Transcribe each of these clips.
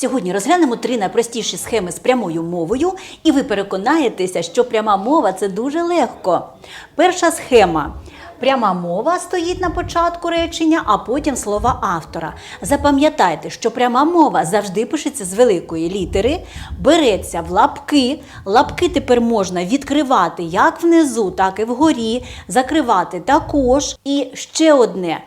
Сьогодні розглянемо три найпростіші схеми з прямою мовою, і ви переконаєтеся, що пряма мова це дуже легко. Перша схема. Пряма мова стоїть на початку речення, а потім слова автора. Запам'ятайте, що пряма мова завжди пишеться з великої літери, береться в лапки. Лапки тепер можна відкривати як внизу, так і вгорі, закривати також. І ще одне.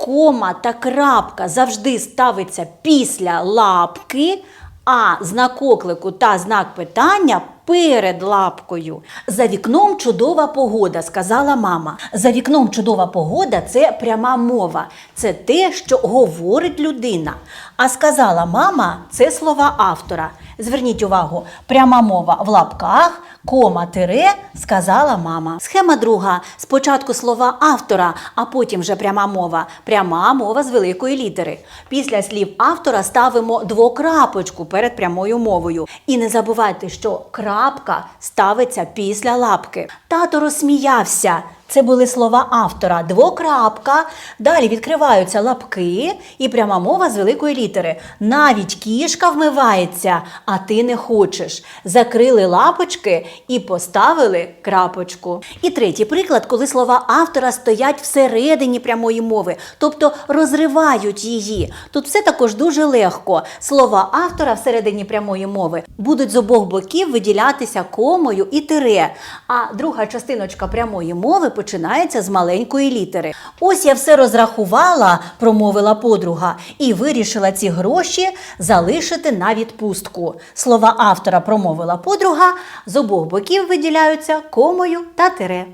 Кома та крапка завжди ставиться після лапки, а знак оклику та знак питання перед лапкою. За вікном чудова погода, сказала мама. За вікном чудова погода це пряма мова. Це те, що говорить людина. А сказала мама це слова автора. Зверніть увагу, пряма мова в лапках, кома тире, сказала мама. Схема друга. Спочатку слова автора, а потім вже пряма мова. Пряма мова з великої літери. Після слів автора ставимо двокрапочку перед прямою мовою. І не забувайте, що крапка ставиться після лапки. Тато розсміявся. Це були слова автора. Двокрапка. Далі відкриваються лапки і пряма мова з великої літери. Навіть кішка вмивається, а ти не хочеш. Закрили лапочки і поставили крапочку. І третій приклад, коли слова автора стоять всередині прямої мови, тобто розривають її. Тут все також дуже легко. Слова автора всередині прямої мови будуть з обох боків виділятися комою і тире. А друга частиночка прямої мови починається з маленької літери. Ось я все розрахувала, промовила подруга, і вирішила ці гроші залишити на відпустку. Слова автора промовила подруга, з обох боків виділяються комою та тире.